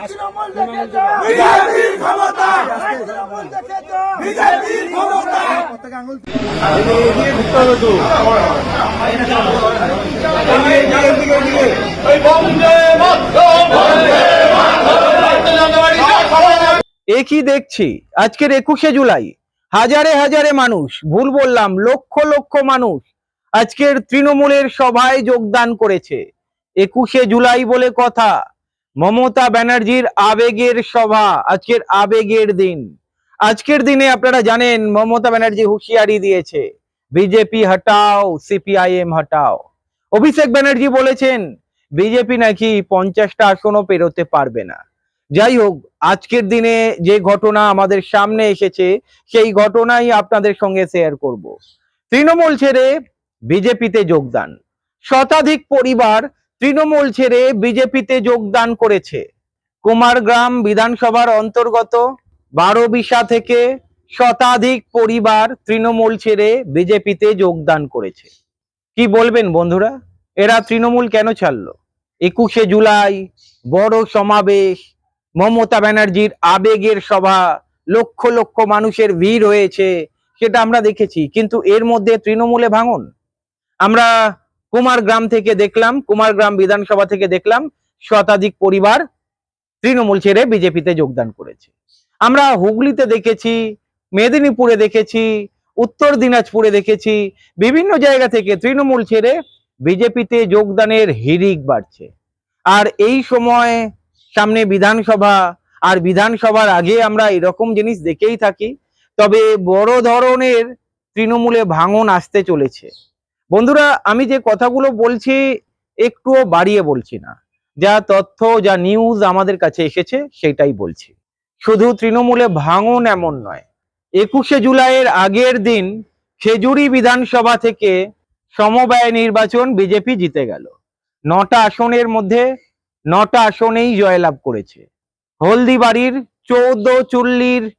তৃণমূল দেখে যা। বিজেপির ক্ষমতা। তৃণমূল দেখে যা। বিজেপির ক্ষমতা। এ কি দেখছি আজকের একুশে জুলাই। হাজারে হাজারে মানুষ ভুল বললাম লক্ষ লক্ষ মানুষ আজকের তৃণমূলের সভায় যোগদান করেছে। একুশে জুলাই বলে কথা। মমতা ব্যানার্জির আবেগের সভা, আজকের আবেগের দিন। আজকের দিনে আপনারা জানেন, মমতা ব্যানার্জি হুঁশিয়ারি দিয়েছে, বিজেপি হটাও, সিপিআইএম হটাও। অভিষেক ব্যানার্জি বলেছেন, বিজেপি নাকি পঞ্চাশটা আসনও পেরোতে পারবে না। যাই হোক, আজকের দিনে যে ঘটনা আমাদের সামনে এসেছে, সেই ঘটনাই আপনাদের সঙ্গে শেয়ার করব। তৃণমূল ছেড়ে বিজেপিতে যোগদান। শতাধিক পরিবার তৃণমূল ছেড়ে বিজেপিতে যোগদান করেছে। কুমারগ্রাম বিধানসভার অন্তর্গত বারোবিশা থেকে শতাধিক পরিবার তৃণমূল ছেড়ে বিজেপিতে যোগদান করেছে। কি বলবেন বন্ধুরা? এরা তৃণমূল কেন ছাড়লো? একুশে জুলাই, বড় সমাবেশ, মমতা ব্যানার্জির আবেগের সভা, লক্ষ লক্ষ মানুষের ভিড় হয়েছে, সেটা আমরা দেখেছি, কিন্তু এর মধ্যে তৃণমূলে ভাঙন। আমরা কুমারগ্রাম থেকে দেখলাম, কুমারগ্রাম বিধানসভা থেকে দেখলাম, শতাধিক পরিবার তৃণমূল ছেড়ে বিজেপিতে যোগদান করেছে। আমরা হুগলিতে দেখেছি, মেদিনীপুরে দেখেছি, উত্তর দিনাজপুরে দেখেছি, বিভিন্ন জায়গা থেকে তৃণমূল ছেড়ে বিজেপিতে যোগদানের হিড়িক বাড়ছে। আর এই সময় সামনে বিধানসভা, আর বিধানসভার আগে আমরা এরকম জিনিস দেখেই থাকি, তবে বড় ধরনের তৃণমূলে ভাঙন আসতে চলেছে। বন্ধুরা, আমি যে কথাগুলো বলছি একটুও বাড়িয়ে বলছি না। যা তথ্য, যা নিউজ আমাদের কাছে এসেছে, সেটাই বলছি। শুধু তৃণমূলে ভাঙন এমন নয়। একুশে জুলাইয়ের আগের দিন খেজুরি বিধানসভা থেকে সমবায় নির্বাচন বিজেপি জিতে গেল। নটা আসনের মধ্যে নটা আসনেই জয়লাভ করেছে। হলদিবাড়ির চৌদ্দ চুল্লির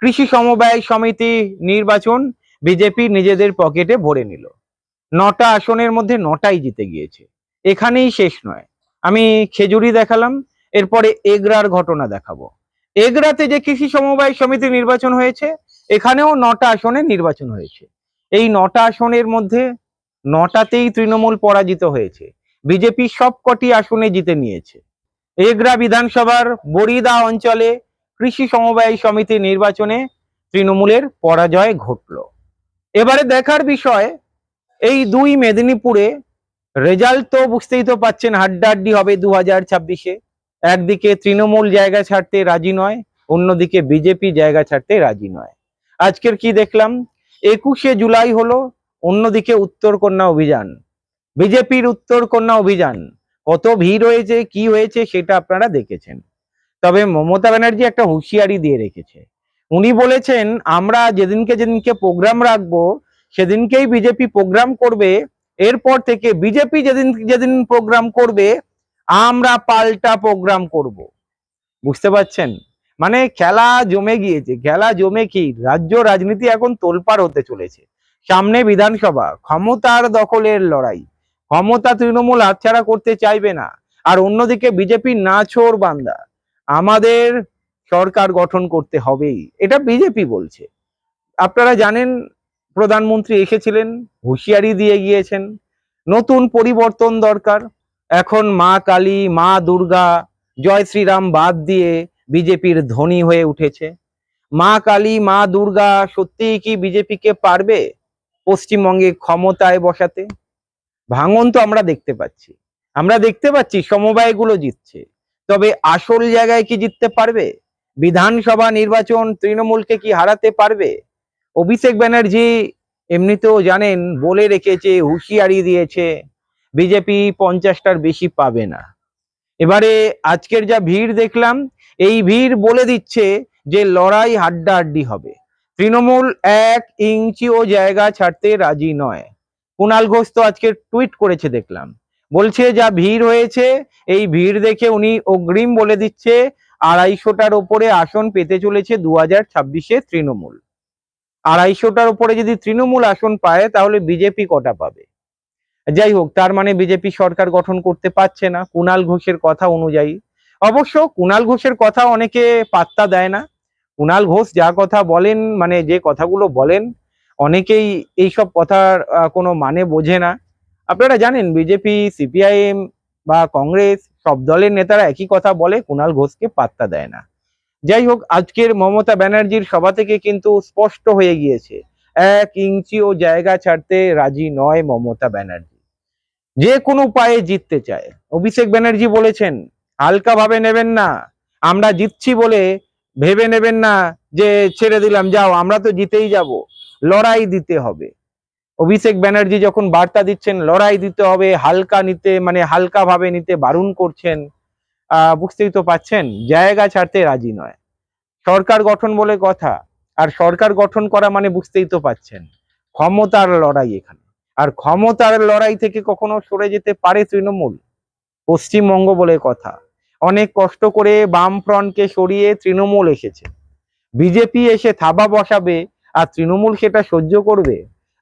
কৃষি সমবায় সমিতি নির্বাচন বিজেপি নিজেদের পকেটে ভরে নিল। নটা আসনের মধ্যে নটাই জিতে গিয়েছে। এখানেই শেষ নয়। আমি খেজুরি দেখালাম, এরপরে এগরার ঘটনা দেখাবো। এগরাতে যে কৃষি সমবায় সমিতি নির্বাচন হয়েছে, এখানেও নটা আসনে নির্বাচন হয়েছে। এই নটা আসনের মধ্যে নটাতেই তৃণমূল পরাজিত হয়েছে। বিজেপি সবকটি আসনে জিতে নিয়েছে। এগরা বিধানসভার বরিদা অঞ্চলে কৃষি সমবায় সমিতি নির্বাচনে তৃণমূলের পরাজয় ঘটল। এবারে দেখার বিষয় এই দুই মেদিনীপুরে রেজাল্ট তো বুঝতেই তো পাচ্ছেন, হাড্ডাহাড্ডি হবে দু হাজার ছাব্বিশে। একদিকে তৃণমূল জায়গা ছাড়তে রাজি নয়, অন্যদিকে বিজেপি জায়গা ছাড়তে রাজি নয়। আজকের কি দেখলাম? একুশে জুলাই হলো, অন্যদিকে উত্তর কন্যা অভিযান। বিজেপির উত্তর কন্যা অভিযান, কত ভিড় হয়েছে, কি হয়েছে সেটা আপনারা দেখেছেন। তবে মমতা ব্যানার্জি একটা হুঁশিয়ারি দিয়ে রেখেছে। উনি বলেছেন, আমরা যেদিনকে যেদিনকে প্রোগ্রাম রাখব সেদিনকেই বিজেপি প্রোগ্রাম করবে, এরপর থেকে বিজেপি যেদিন যেদিন প্রোগ্রাম করবে, আমরা পাল্টা প্রোগ্রাম করব। বুঝতে পারছেন? মানে খেলা জমে গিয়েছে, খেলা জমে কি? রাজ্য রাজনীতি এখন তোলপাড় হতে চলেছে। সামনে বিধানসভা, ক্ষমতার দখলের লড়াই। ক্ষমতা তৃণমূল হাতছাড়া করতে চাইবে না। আর অন্যদিকে বিজেপি নাছোড় বান্দা। আমাদের সরকার গঠন করতে হবেই। এটা বিজেপি বলছে। আপনারা জানেন প্রধানমন্ত্রী এসেছিলেন, হুঁশিয়ারি দিয়ে গিয়েছেন, নতুন পরিবর্তন দরকার। এখন মা কালী, মা দুর্গা, জয় শ্রীরাম বাদ দিয়ে বিজেপির ধনী হয়ে উঠেছে। মা কালী, মা দুর্গা সত্যিই কি বিজেপিকে পারবে পশ্চিমবঙ্গে ক্ষমতায় বসাতে? ভাঙন তো আমরা দেখতে পাচ্ছি। আমরা দেখতে পাচ্ছি সমবায়গুলো জিতছে। তবে আসল জায়গায় কি জিততে পারবে? বিধানসভা নির্বাচন তৃণমূলকে কি হারাতে পারবে? অভিষেক ব্যানার্জি এমনিতেও জানেন, বলে রেখেছে, হুঁশিয়ারি দিয়েছে, বিজেপি পঞ্চাশটার বেশি পাবে না। এবারে আজকের যা ভিড় দেখলাম, এই ভিড় বলে দিচ্ছে যে লড়াই হাড্ডাহাড্ডি হবে। তৃণমূল এক ইঞ্চিও জায়গা ছাড়তে রাজি নয়। কুণাল ঘোষ তো আজকে টুইট করেছে দেখলাম। বলছে, যা ভিড় হয়েছে, এই ভিড় দেখে উনি অগ্রিম বলে দিচ্ছে, আড়াইশোটার ওপরে আসন পেতে চলেছে দু হাজার ছাব্বিশে তৃণমূল। আড়াইশোটার উপরে যদি তৃণমূল আসন পায়, তাহলে বিজেপি কটা পাবে? যাই হোক, তার মানে বিজেপি সরকার গঠন করতে পারছে না কুণাল ঘোষের কথা অনুযায়ী। অবশ্য কুণাল ঘোষের কথা অনেকে পাত্তা দেয় না। কুণাল ঘোষ যা কথা বলেন মানে যে কথাগুলো বলেন, অনেকেই এইসব কথার কোনো মানে বোঝে না। আপনারা জানেন, বিজেপি, সিপিআইএম বা কংগ্রেস, সব দলের নেতারা একই কথা বলে কুণাল ঘোষকে পাত্তা দেয় না। যাই হোক আজকের মমতা ব্যানার্জির সভা থেকে কিন্তু স্পষ্ট হয়ে গিয়েছে। এক ইঞ্চিও জায়গা ছাড়তে রাজি নয় মমতা ব্যানার্জি। যে কোনো উপায়ে জিততে চায়। অভিষেক ব্যানার্জি বলেছেন, হালকাভাবে নেবেন না, আমরা জিতছি বলে ভেবে নেবেন না যে ছেড়ে দিলাম, যাও, আমরা তো জিতেই যাব। লড়াই দিতে হবে। অভিষেক ব্যানার্জি যখন বার্তা দিচ্ছেন, লড়াই দিতে হবে, হালকা নিতে মানে হালকা ভাবে নিতে বারণ করছেন বুঝতেই তো পাচ্ছেন, জায়গা ছাড়তে রাজি নয়। সরকার গঠন বলে কথা, আর সরকার গঠন করা মানে বুঝতেই তো পাচ্ছেন, ক্ষমতার লড়াই এখানে। আর ক্ষমতার লড়াই থেকে কখনো সরে যেতে পারে তৃণমূল? পশ্চিমবঙ্গ বলে কথা, অনেক কষ্ট করে বাম ফ্রন্টকে সরিয়ে তৃণমূল এসেছে। বিজেপি এসে থাবা বসাবে, আর তৃণমূল সেটা সহ্য করবে?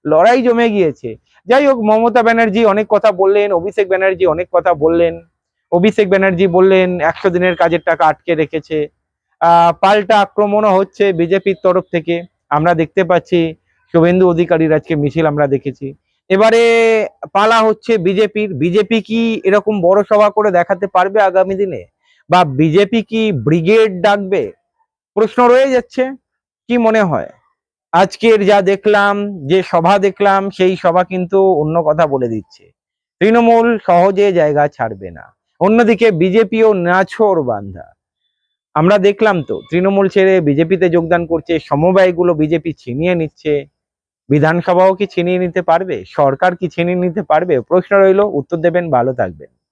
লড়াই জমে গিয়েছে। যাই হোক, মমতা ব্যানার্জি অনেক কথা বললেন, অভিষেক ব্যানার্জি অনেক কথা বললেন। অভিষেক ব্যানার্জি বললেন, একশো দিনের কাজের টাকা আটকে রেখেছে। পাল্টা আক্রমণও হচ্ছে বিজেপির তরফ থেকে। আমরা দেখতে পাচ্ছি শুভেন্দু অধিকারীর আজকে মিছিল আমরা দেখেছি। এবারে পালা হচ্ছে বিজেপির। বিজেপি কি এরকম বড় সভা করে দেখাতে পারবে আগামী দিনে? বা বিজেপি কি ব্রিগেড ডাকবে? প্রশ্ন রয়ে যাচ্ছে। কি মনে হয়? আজকের যা দেখলাম, যে সভা দেখলাম, সেই সভা কিন্তু অন্য কথা বলে দিচ্ছে। তৃণমূল সহজে জায়গা ছাড়বে না। অন্যদিকে বিজেপিও নাছোর বান্ধা। আমরা দেখলাম তো, তৃণমূল ছেড়ে বিজেপিতে যোগদান করছে, সমবায়গুলো বিজেপি ছিনিয়ে নিচ্ছে। বিধানসভাও কি ছিনিয়ে নিতে পারবে? সরকার কি ছিনিয়ে নিতে পারবে? প্রশ্ন রইল, উত্তর দেবেন, ভালো থাকবেন।